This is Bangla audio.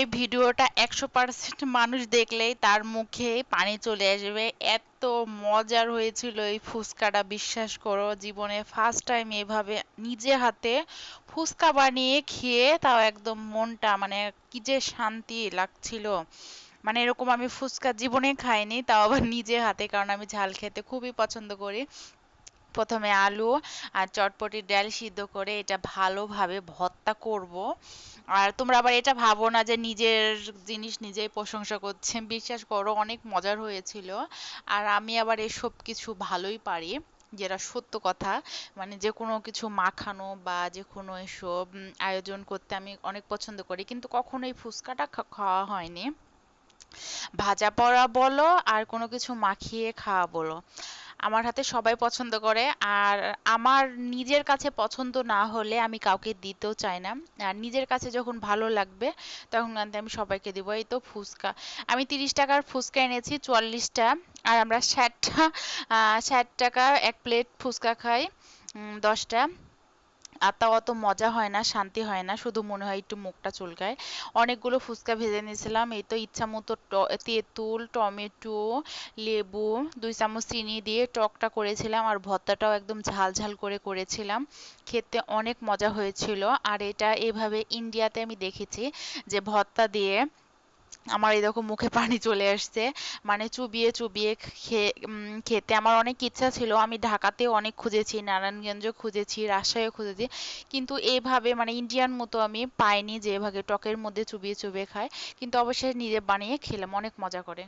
এই ভিডিওটা একশো পার্সেন্ট মানুষ দেখলেই তার মুখে পানি চলে আসবে। এত মজার হয়েছিল এই ফুচকাটা, বিশ্বাস করো, জীবনে ফার্স্ট টাইম এভাবে নিজে হাতে ফুচকা বানিয়ে খেয়ে তাও একদম মনটা মানে কি যে শান্তি লাগছিল। মানে এরকম আমি ফুচকা জীবনে খাইনি, তাও আবার নিজে হাতে, কারণ আমি ঝাল খেতে খুবই পছন্দ করি। প্রথমে আলু আর চটপটির ডাল সিদ্ধ করে এটা ভালোভাবে ভর্তা করব। আর তোমরা আবার এটা ভাবো না যে নিজের জিনিস নিজেই প্রশংসা করছে। বিশ্বাস করো, অনেক মজার হয়েছিল। আর আমি আবার এসব কিছু ভালোই পারি, যেটা সত্য কথা। মানে যে কোনো কিছু মাখানো বা যে কোনো এসব আয়োজন করতে আমি অনেক পছন্দ করি। কিন্তু কখনো এই ফুচকাটা খাওয়া হয়নি। ভাজা পোড়া বলো আর কোনো কিছু মাখিয়ে খাওয়া বলো। আমার হাতে সবাই পছন্দ করে। আর আমার নিজের কাছে পছন্দ না হলে আমি কাউকে দিতেও চাই না। আর নিজের কাছে যখন ভালো লাগবে, তখন আমি সবাইকে দিব। এই তো ফুচকা। আমি তিরিশ টাকার ফুচকা এনেছি, চুয়াল্লিশটা। আর আমরা ষাটটা ষাট টাকা এক প্লেট ফুচকা খাই দশটা। আর তাও অত মজা হয় না, শান্তি হয় না, শুধু মনে হয় একটু মুখটা চুলকায়। অনেকগুলো ফুচকা ভেজে নিয়েছিলাম, এই তো ইচ্ছা মতো তেঁতুল, টমেটো, লেবু, দুই চামচ চিনি দিয়ে টকটা করেছিলাম আর ভর্তাটাও একদম ঝাল ঝাল করে করেছিলাম। খেতে অনেক মজা হয়েছিল। আর এটা এভাবে ইন্ডিয়াতে আমি দেখেছি যে ভর্তা দিয়ে আমার এরকম মুখে পানি চলে আসছে। মানে চুবিয়ে চুবিয়ে খেয়ে খেতে আমার অনেক ইচ্ছা ছিল। আমি ঢাকাতে অনেক খুঁজেছি নারায়ণগঞ্জ খুঁজেছি, রাজশাহীও খুঁজেছি। কিন্তু এভাবে মানে ইন্ডিয়ান মতো আমি পাইনি যে এভাবে টকের মধ্যে চুবিয়ে চুবিয়ে খায়। কিন্তু অবশ্যই নিজে বানিয়ে খেলাম, অনেক মজা করে।